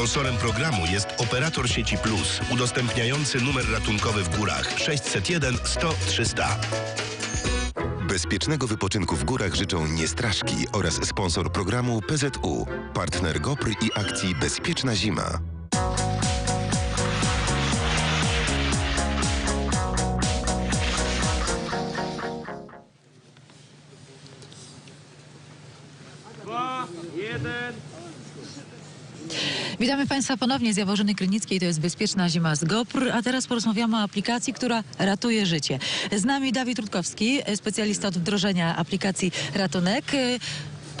Sponsorem programu jest operator sieci Plus, udostępniający numer ratunkowy w górach 601 100 300. Bezpiecznego wypoczynku w górach życzą Niestraszki oraz sponsor programu PZU, partner GOPR i akcji Bezpieczna Zima. Dwa, jeden. Witamy Państwa ponownie z Jaworzyny Krynickiej. To jest Bezpieczna Zima z GOPR. A teraz porozmawiamy o aplikacji, która ratuje życie. Z nami Dawid Rutkowski, specjalista od wdrożenia aplikacji Ratunek.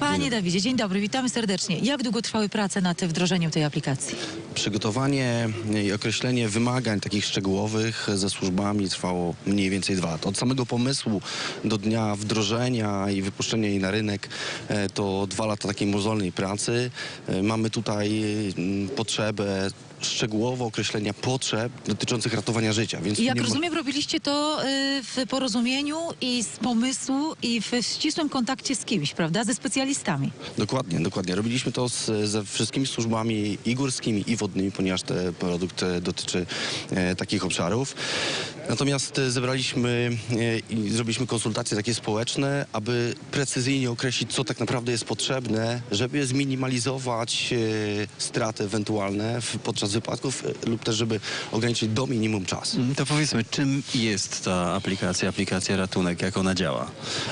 Panie Dawidzie, dzień dobry, witamy serdecznie. Jak długo trwały prace nad wdrożeniem tej aplikacji? Przygotowanie i określenie wymagań takich szczegółowych ze służbami trwało mniej więcej dwa lata. Od samego pomysłu do dnia wdrożenia i wypuszczenia jej na rynek e, to dwa lata takiej mozolnej pracy. E, Mamy tutaj mm, potrzebę szczegółowo określenia potrzeb dotyczących ratowania życia. Więc I jak ma- rozumiem, robiliście to y, w porozumieniu i z pomysłu i w ścisłym kontakcie z kimś, prawda? Ze specjalistami. Dokładnie, dokładnie. Robiliśmy to z, ze wszystkimi służbami i górskimi, i wodnymi, ponieważ ten produkt dotyczy e, takich obszarów. Natomiast e, zebraliśmy e, i zrobiliśmy konsultacje takie społeczne, aby precyzyjnie określić, co tak naprawdę jest potrzebne, żeby zminimalizować e, straty ewentualne podczas wypadków lub też, żeby ograniczyć do minimum czas. Mm, To powiedzmy, czym jest ta aplikacja, aplikacja Ratunek, jak ona działa?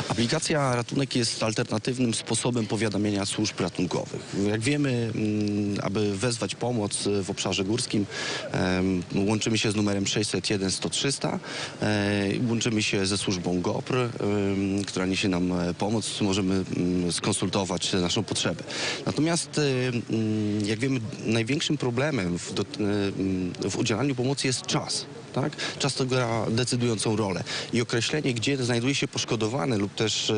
Aplikacja Ratunek jest alternatywnym sposobem powiadamiania służb ratunkowych. Jak wiemy, mm, aby wezwać pomoc w obszarze górskim, łączymy się z numerem 601 100 300, e, łączymy się ze służbą GOPR, em, która niesie nam e, pomoc, możemy mm, skonsultować naszą potrzebę. Natomiast, e, mm, jak wiemy, największym problemem w, e, mm, w udzielaniu pomocy jest czas tak? Czas to gra decydującą rolę. I określenie, gdzie znajduje się poszkodowany lub też e,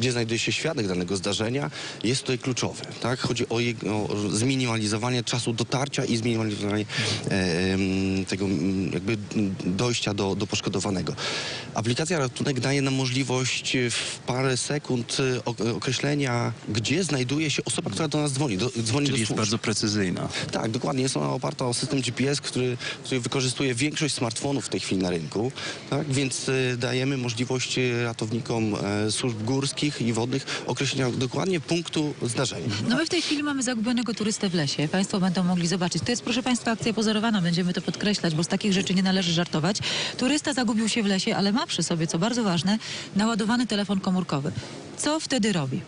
gdzie znajduje się świadek danego zdarzenia, jest tutaj kluczowe. Tak? Chodzi o, jego, o zminimalizowanie czasu dotarcia i zminimalizowanie em, tego m, jakby dojścia do, do poszkodowanego. Aplikacja Ratunek daje nam możliwość e, w parę sekund ok- określenia, gdzie znajduje się osoba, która do nas dzwoni. Do, dzwoni Czyli do jest bardzo precyzyjna. Tak, dokładnie. Jest ona oparta o system GPS, który, który wykorzystuje większość smartfonów w tej chwili na rynku. Tak? Więc y, dajemy możliwość y, ratownikom e, służb górskich i wodnych określenia dokładnie punktu zdarzenia. No my w tej chwili mamy zagubionego turystę w lesie. Państwo będą mogli zobaczyć. To jest, proszę Państwa, akcja pozorowana. Będziemy to podkreślać, bo z takich rzeczy nie należy żartować. Turysta zagubił się w lesie, ale ma przy sobie, co bardzo ważne, naładowany telefon komórkowy. Co wtedy robi?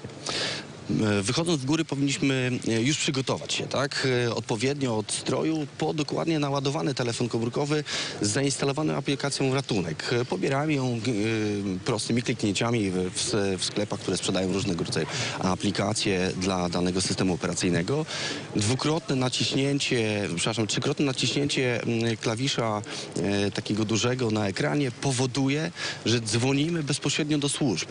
E, Wychodząc w góry powinniśmy e, już przygotować się, tak? E, Odpowiednio od stroju po dokładnie naładowany telefon komórkowy z zainstalowaną aplikacją Ratunek. Pobieramy ją prostymi kliknięciami w, sklepach, które sprzedają różnego rodzaju aplikacje dla danego systemu operacyjnego. Dwukrotne naciśnięcie, przepraszam, trzykrotne naciśnięcie klawisza takiego dużego na ekranie powoduje, że dzwonimy bezpośrednio do służb.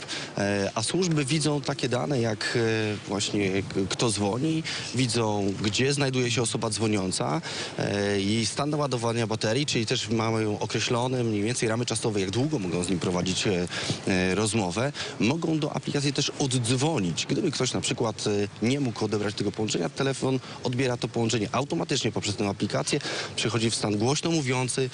A służby widzą takie dane jak właśnie kto dzwoni, widzą gdzie znajduje się osoba dzwoniąca, e, jej stan naładowania baterii, czyli też mamy ją określone mniej więcej ramy czasowe, jak długo mogą z nim prowadzić e, e, rozmowę. Mogą do aplikacji też oddzwonić. Gdyby ktoś na przykład e, nie mógł odebrać tego połączenia, telefon odbiera to połączenie automatycznie poprzez tę aplikację, przechodzi w stan głośno mówiący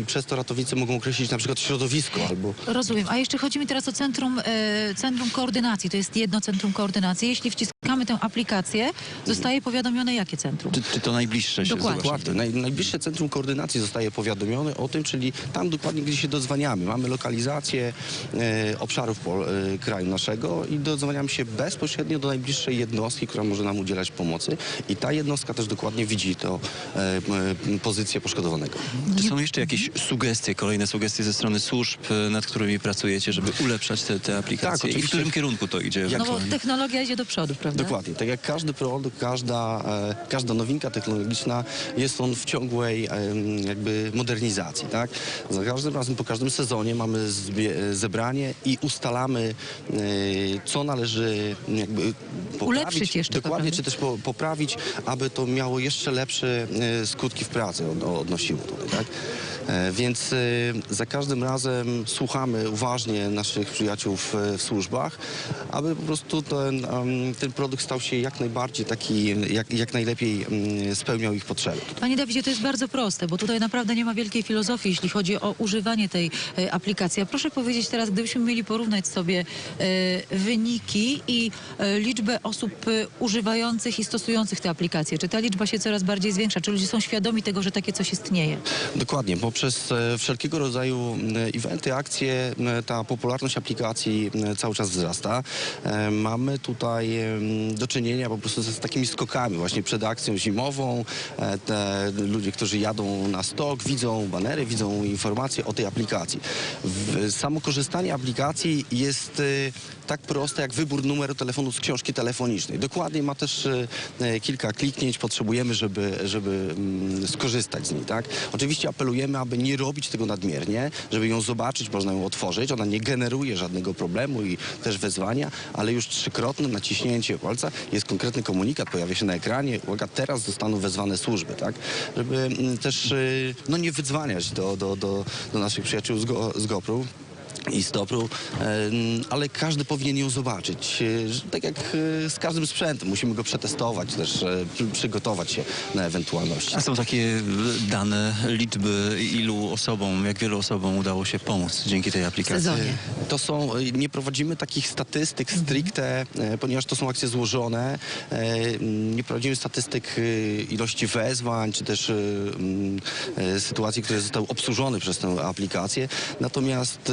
i przez to ratownicy mogą określić na przykład środowisko albo Rozumiem. A jeszcze chodzi mi teraz o centrum, e, centrum koordynacji. To jest jedno centrum koordynacji. Jeśli wciskamy tę aplikację, zostaje powiadomione jakie centrum. Czy, czy to najbliższe się Dokładnie. Dokładnie. Naj, najbliższe centrum koordynacji zostaje powiadomione o tym, czyli tam dokładnie, gdzie się dodzwaniamy. Mamy lokalizację e, obszarów pol, e, kraju naszego i dodzwaniamy się bezpośrednio do najbliższej jednostki, która może nam udzielać pomocy i ta jednostka też dokładnie widzi to e, pozycję poszkodowanego. Czy są jeszcze jakieś sugestie, kolejne sugestie ze strony służb, e, nad którymi pracujecie, żeby ulepszać te, te aplikacje? Tak, I w którym kierunku to idzie? Jak- No bo technologia idzie do przodu, prawda? Dokładnie. Tak jak każdy produkt, każda, e, każda nowinka technologiczna, jest on w ciągłej em, jakby modernizacji. Tak? Za każdym razem, po każdym sezonie mamy e, zebranie i ustalamy, e, co należy jakby poprawić. Ulepszyć jeszcze Dokładnie, naprawdę. czy też po, poprawić, aby to miało jeszcze lepsze e, skutki w pracy od, odnosiło tutaj. Tak? E, Więc e, za każdym razem słuchamy uważnie naszych przyjaciół w, w służbach, aby po prostu ten, ten produkt stał się jak najbardziej taki, jak, jak najlepiej mm, spełniał ich potrzeby. Panie Dawidzie, to jest bardzo proste, bo tutaj naprawdę nie ma wielkiej filozofii, jeśli chodzi o używanie tej e, aplikacji. A proszę powiedzieć teraz, gdybyśmy mieli porównać sobie e, wyniki i e, liczbę osób używających i stosujących te aplikacje, czy ta liczba się coraz bardziej zwiększa? Czy ludzie są świadomi tego, że takie coś istnieje? Dokładnie, poprzez wszelkiego rodzaju eventy, akcje, ta popularność aplikacji cały czas wzrasta. Mamy tutaj do czynienia po prostu z takimi skokami właśnie przed akcją zimową. e, Te ludzie, którzy jadą na stok, widzą banery, widzą informacje o tej aplikacji. Samo korzystanie aplikacji jest e, tak proste jak wybór numeru telefonu z książki telefonicznej. Dokładnie ma też e, e, kilka kliknięć, potrzebujemy, żeby, żeby mm, skorzystać z niej. Tak? Oczywiście apelujemy, aby nie robić tego nadmiernie, żeby ją zobaczyć, można ją otworzyć. Ona nie generuje żadnego problemu i też wezwania, ale już trzykrotne naciśnięcie jest konkretny komunikat, pojawia się na ekranie. Uwaga, teraz zostaną wezwane służby, tak? Żeby mm, też y, no, nie wydzwaniać do, do, do, do naszych przyjaciół z, Go, z GoPro i stopru, ale każdy powinien ją zobaczyć. E, Tak jak e, z każdym sprzętem, musimy go przetestować, też e, przy- przygotować się na ewentualności. A są takie dane, liczby, ilu osobom, jak wielu osobom udało się pomóc dzięki tej aplikacji? sezonie. To są, nie prowadzimy takich statystyk stricte, e, ponieważ to są akcje złożone. Nie prowadzimy statystyk ilości wezwań, czy też sytuacji, które zostały obsłużone przez tę aplikację. Natomiast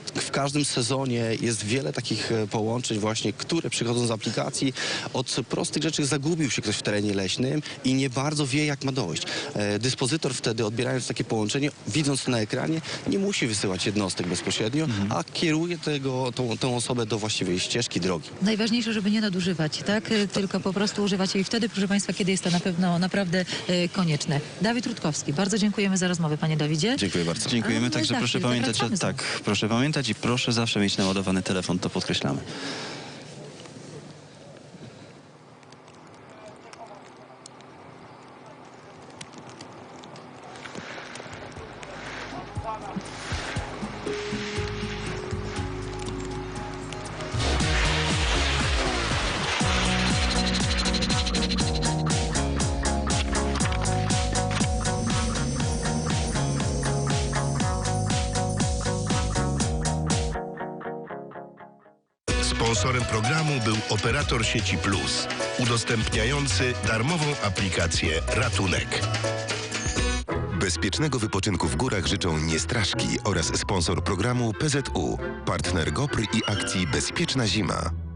w każdym sezonie jest wiele takich e, połączeń właśnie, które przychodzą z aplikacji. Od prostych rzeczy zagubił się ktoś w terenie leśnym i nie bardzo wie, jak ma dojść. E, Dyspozytor wtedy, odbierając takie połączenie, widząc to na ekranie, nie musi wysyłać jednostek bezpośrednio, a kieruje tego, tą, tą osobę do właściwej ścieżki drogi. Najważniejsze, żeby nie nadużywać, tak? E, Tylko po prostu używać jej wtedy, proszę Państwa, kiedy jest to na pewno naprawdę konieczne. Dawid Rutkowski, bardzo dziękujemy za rozmowę, Panie Dawidzie. Dziękuję bardzo. Dziękujemy, my także za proszę pamiętać, tak, proszę pamiętać i proszę zawsze mieć naładowany telefon, to podkreślamy. Sponsorem programu był operator sieci Plus, udostępniający darmową aplikację Ratunek. Bezpiecznego wypoczynku w górach życzą Niestraszki oraz sponsor programu PZU, partner GoPr i akcji Bezpieczna Zima.